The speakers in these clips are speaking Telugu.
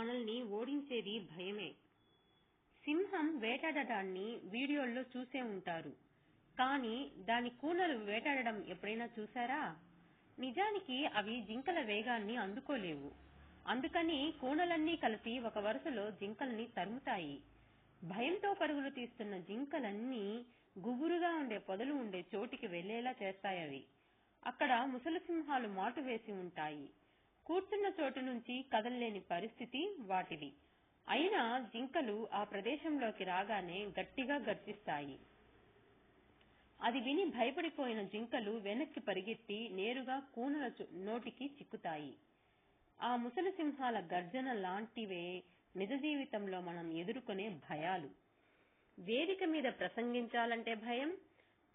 మనల్ని ఓడించేది భయమే. సింహం వేటాడటాన్ని వీడియోల్లో చూసే ఉంటారు. కానీ దాని కూనలు వేటాడడం ఎప్పుడైనా చూసారా? నిజానికి అవి జింకల వేగాన్ని అందుకోలేవు. అందుకని కూనలన్నీ కలిసి ఒక వరుసలో జింకల్ని తరుముతాయి. భయంతో పరుగులు తీస్తున్న జింకలన్నీ గుబురుగా ఉండే పొదలు ఉండే చోటికి వెళ్ళేలా చేస్తాయవి. అక్కడ ముసలి సింహాలు మాటు వేసి ఉంటాయి. కూర్చున్న చోటు నుంచి కదలలేని పరిస్థితి వాటిది. అయినా జింకలు ఆ ప్రదేశంలోకి రాగానే గట్టిగా గర్జిస్తాయి. అది విని భయపడిపోయిన జింకలు వెనక్కి పరిగెత్తి నేరుగా కూనల నోటికి చిక్కుతాయి. ఆ ముసలి సింహాల గర్జన లాంటివే నిజ జీవితంలో మనం ఎదుర్కొనే భయాలు. వేదిక మీద ప్రసంగించాలంటే భయం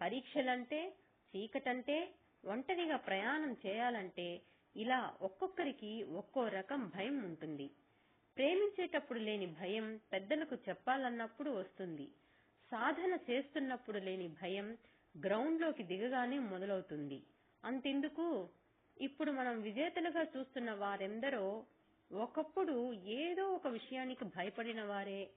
పరీక్షలంటే చీకటంటే ఒంటరిగా ప్రయాణం చేయాలంటే ఇలా ఒక్కొక్కరికి ఒక్కో రకం భయం ఉంటుంది. ప్రేమించేటప్పుడు లేని భయం పెద్దలకు చెప్పాలన్నప్పుడు వస్తుంది. సాధన చేస్తున్నప్పుడు లేని భయం గ్రౌండ్లోకి దిగగానే మొదలవుతుంది. అంతెందుకు? ఇప్పుడు మనం విజేతలుగా చూస్తున్న వారెందరో ఒకప్పుడు ఏదో ఒక విషయానికి భయపడిన వారే.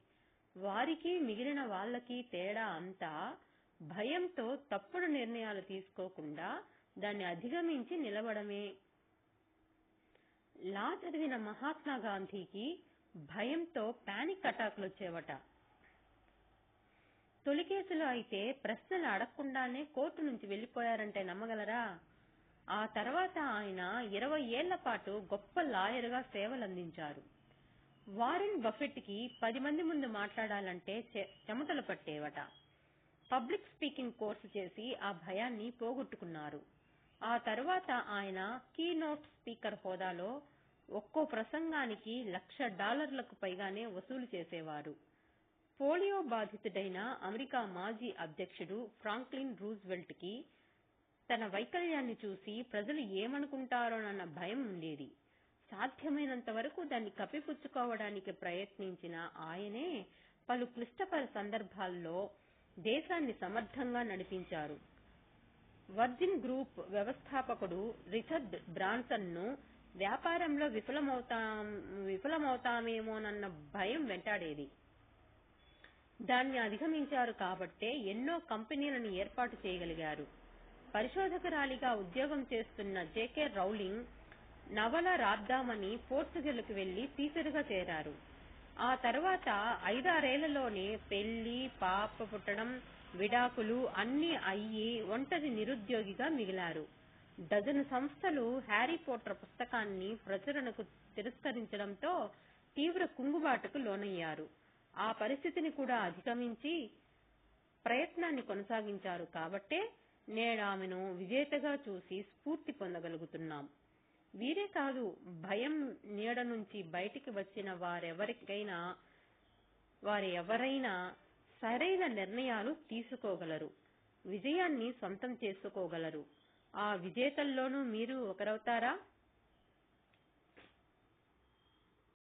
వారికి మిగిలిన వాళ్ళకి తేడా అంతా భయంతో తప్పుడు నిర్ణయాలు తీసుకోకుండా దాన్ని అధిగమించి నిలబడమే. లా చదివిన మహాత్మా గాంధీకి భయంతో పానిక్ అటాక్లు వచ్చేవట. తొలి కేసులో అయితే ప్రశ్నలు అడగకుండానే కోర్టు నుంచి వెళ్ళిపోయారంటే నమ్మగలరా? ఆ తర్వాత ఆయన ఇరవై ఏళ్ళ పాటు గొప్ప లాయర్గా సేవలందించారు. వారెన్ బఫెట్కి పది మంది ముందు మాట్లాడాలంటే చెమటలు పట్టేవట. పబ్లిక్ స్పీకింగ్ కోర్సు చేసి ఆ భయాన్ని పోగొట్టుకున్నారు. ఆ తర్వాత ఆయన కీనోట్ స్పీకర్ హోదాలో ఒక్కో ప్రసంగానికి లక్ష డాలర్లకు పైగానే వసూలు చేసేవారు. పోలియో బాధితుడైన అమెరికా మాజీ అధ్యక్షుడు ఫ్రాంక్లిన్ రూజ్వెల్ట్కి తన వైకల్యాన్ని చూసి ప్రజలు ఏమనుకుంటారోనన్న భయం ఉండేది. సాధ్యమైనంత వరకు దాన్ని కప్పిపుచ్చుకోవడానికి ప్రయత్నించిన ఆయనే పలు క్లిష్టకర సందర్భాల్లో దేశాన్ని సమర్థంగా నడిపించారు. వర్జిన్ గ్రూప్ వ్యవస్థాపకుడు రిచర్డ్ బ్రాన్సన్ను వ్యాపారంలో విఫలమవుతాం విఫలమవుతామేమోనన్న భయం వెంటాడేది. దాన్ని అధిగమించారు కాబట్టే ఎన్నో కంపెనీలను ఏర్పాటు చేయగలిగారు. పరిశోధకురాలిగా ఉద్యోగం చేస్తున్న జేకే రౌలింగ్ నవల రాద్దామని పోర్చుగల్కు వెళ్ళి టీచరుగా చేరారు. ఆ తర్వాత ఐదారేళ్ళలోనే పెళ్ళి పాప పుట్టడం విడాకులు అన్ని అయ్యి ఒంటరి నిరుద్యోగిగా మిగిలారు. డజను సంస్థలు హ్యారీ పోటర్ పుస్తకాన్ని ప్రచురణకు తిరస్కరించడంతో తీవ్ర కుంగుబాటుకు లోనయ్యారు. ఆ పరిస్థితిని కూడా అధిగమించి ప్రయత్నాన్ని కొనసాగించారు కాబట్టే నేడామెను విజేతగా చూసి స్ఫూర్తి పొందగలుగుతున్నాం. వీరే కాదు భయం నీడ నుంచి బయటికి వచ్చిన వారెవరికైనా వారు ఎవరైనా సరైన నిర్ణయాలు తీసుకోగలరు విజయాన్ని సొంతం చేసుకోగలరు. ఆ విజేతల్లోనూ మీరు ఒకరవుతారా?